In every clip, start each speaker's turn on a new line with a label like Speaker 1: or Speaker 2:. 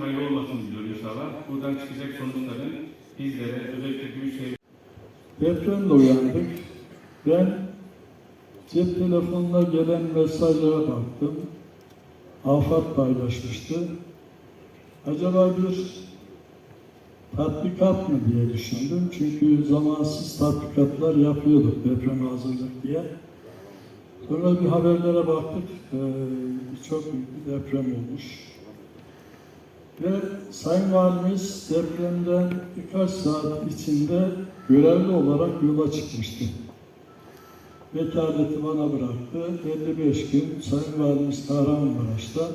Speaker 1: hayırlı olmasını diliyorum inşallah. Buradan çıkacak sonuçların bizlere, özellikle Büyükşehir
Speaker 2: Depremle uyandık. Ben cep telefonuna gelen mesajlara baktım. Afat paylaşmıştı. Acaba bir tatbikat mı diye düşündüm. Çünkü zamansız tatbikatlar yapıyorduk deprem hazırlık diye. Sonra bir haberlere baktık. Ee, çok büyük bir deprem olmuş. Ve Sayın Valimiz depremden birkaç saat içinde görevli olarak yola çıkmıştı. Vekaleti bana bıraktı. 55 gün Sayın Valimiz Kahramanmaraş'ta.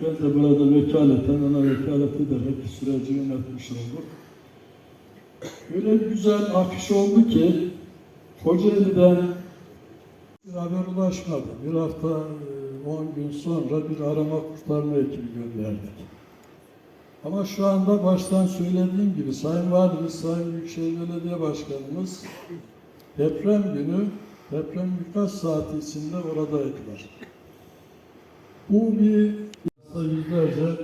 Speaker 2: Ben de burada vekaleten ona vekalet ederek süreci yönetmiş olduk. Öyle güzel akış oldu ki Kocaeli'den bir haber ulaşmadı. Bir hafta, e, 10 gün sonra bir arama kurtarma ekibi gönderdik. Ama şu anda baştan söylediğim gibi Sayın Valimiz, Sayın Büyükşehir Belediye Başkanımız deprem günü, deprem birkaç saat içinde oradaydılar. Bu bir yüzlerce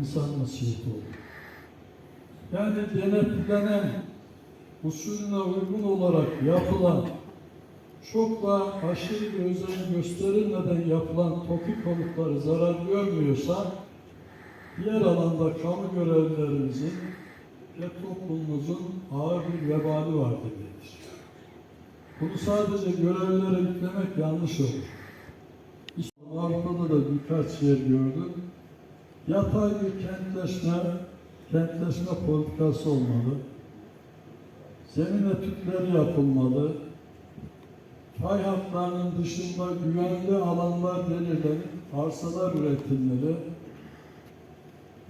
Speaker 2: insan nasibiyeti oldu. Yani denetlenen, usulüne uygun olarak yapılan, çok da aşırı bir özen gösterilmeden yapılan topik konutları zarar görmüyorsa, diğer alanda kamu görevlilerimizin ve toplumumuzun ağır bir vebali var demektir. Bunu sadece görevlilere yüklemek yanlış olur. Avrupa'da da birkaç yer gördüm. Yatay bir kentleşme, kentleşme politikası olmalı. Zemin etütleri yapılmalı. Fay hatlarının dışında güvenli alanlar belirlenip arsalar üretilmeli.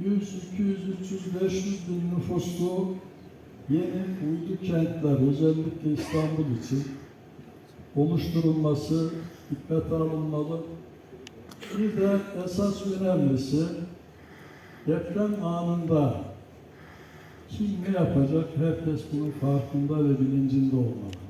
Speaker 2: 100, 200, 300, 500 bin nüfuslu yeni uydu kentler özellikle İstanbul için oluşturulması dikkate alınmalı. Bir de esas önemlisi deprem anında kim ne yapacak herkes bunun farkında ve bilincinde olmalı.